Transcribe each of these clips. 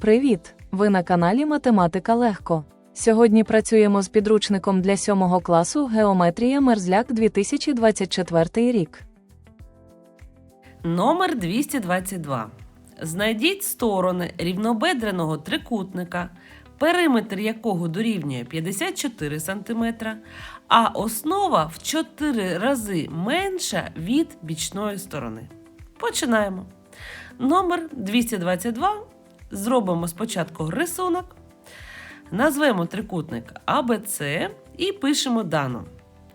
Привіт! Ви на каналі Математика Легко. Сьогодні працюємо з підручником для 7 класу Геометрія Мерзляк 2024 рік. Номер 222. Знайдіть сторони рівнобедреного трикутника, периметр якого дорівнює 54 см, а основа в 4 рази менша від бічної сторони. Починаємо. Номер 222. Зробимо спочатку рисунок. Назвемо трикутник АБЦ і пишемо дано.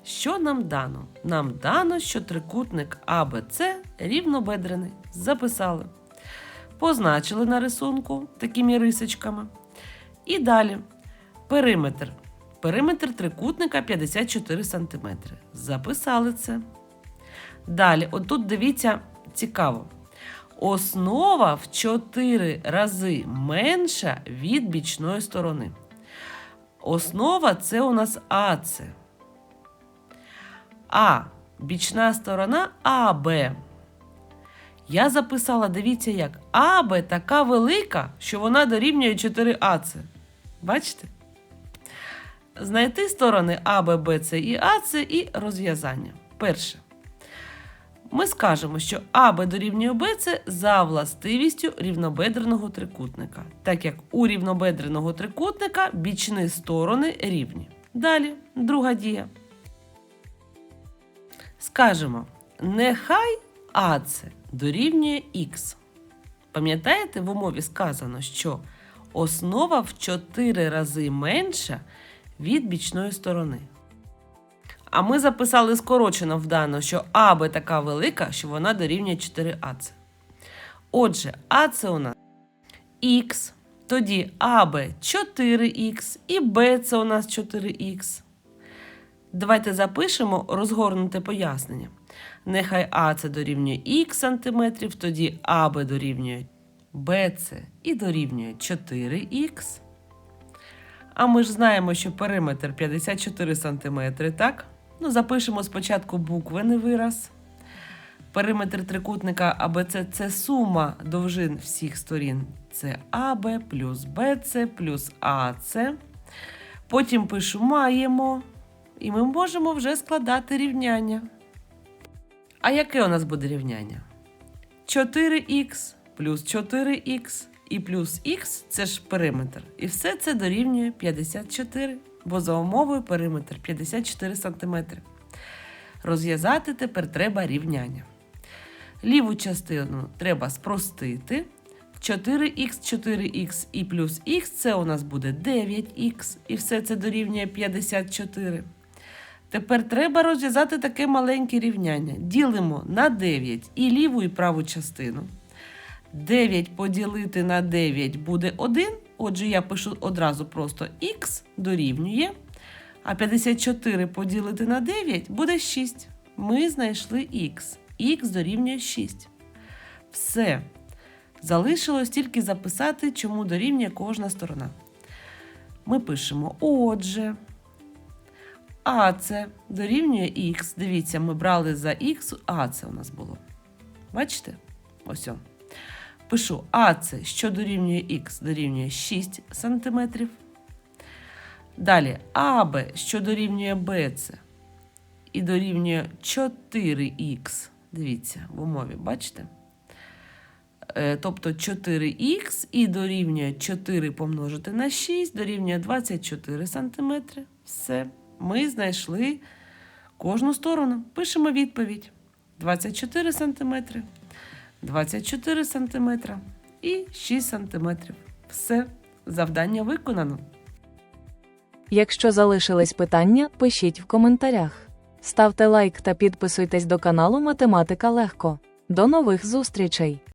Що нам дано? Нам дано, що трикутник АБЦ рівнобедрений. Записали. Позначили на рисунку такими рисочками. І далі. Периметр. Периметр трикутника 54 см. Записали це. Далі, отут дивіться, цікаво. Основа в 4 рази менша від бічної сторони. Основа це у нас АЦ. А. Бічна сторона АБ. Я записала, дивіться як. АБ така велика, що вона дорівнює 4АЦ. Бачите? Знайти сторони АБ, БЦ і АЦ і розв'язання. Перше. Ми скажемо, що АБ дорівнює БЦ за властивістю рівнобедреного трикутника, так як у рівнобедреного трикутника бічні сторони рівні. Далі, друга дія. Скажемо, нехай АЦ дорівнює Х. Пам'ятаєте, в умові сказано, що основа в 4 рази менша від бічної сторони. А ми записали скорочено в дано, що АБ така велика, що вона дорівнює 4АЦ. Отже, АЦ у нас Х, тоді АБ 4х і Б це у нас 4х. Давайте запишемо розгорнуте пояснення. Нехай АЦ дорівнює х сантиметрів, тоді АБ дорівнює БЦ і дорівнює 4х. А ми ж знаємо, що периметр 54 см, так? Ну, запишемо спочатку буквений вираз. Периметр трикутника АБЦ це сума довжин всіх сторін. Це АБ плюс БЦ плюс АЦ. Потім пишу маємо. І ми можемо вже складати рівняння. А яке у нас буде рівняння? 4х плюс 4х і плюс х це ж периметр. І все це дорівнює 54, бо за умовою периметр 54 см. Розв'язати тепер треба рівняння. Ліву частину треба спростити. 4х, 4х і плюс х це у нас буде 9х, і все це дорівнює 54. Тепер треба розв'язати таке маленьке рівняння. Ділимо на 9 і ліву, і праву частину. 9 поділити на 9 буде 1. Отже, я пишу одразу просто х дорівнює. А 54 поділити на 9 буде 6. Ми знайшли х. Х дорівнює 6. Все. Залишилось тільки записати, чому дорівнює кожна сторона. Ми пишемо отже. А це дорівнює х. Дивіться, ми брали за х, а це у нас було. Бачите? Ось. Пишу А це, що дорівнює х, дорівнює 6 см. Далі АБ, що дорівнює БЦ, і дорівнює 4х. Дивіться, в умові, бачите? Е, Тобто 4х і дорівнює 4 помножити на 6, дорівнює 24 см. Все. Ми знайшли кожну сторону. Пишемо відповідь: 24 см, 24 см і 6 см. Все. Завдання виконано. Якщо залишились питання, пишіть в коментарях. Ставте лайк та підписуйтесь до каналу Математика Легко. До нових зустрічей!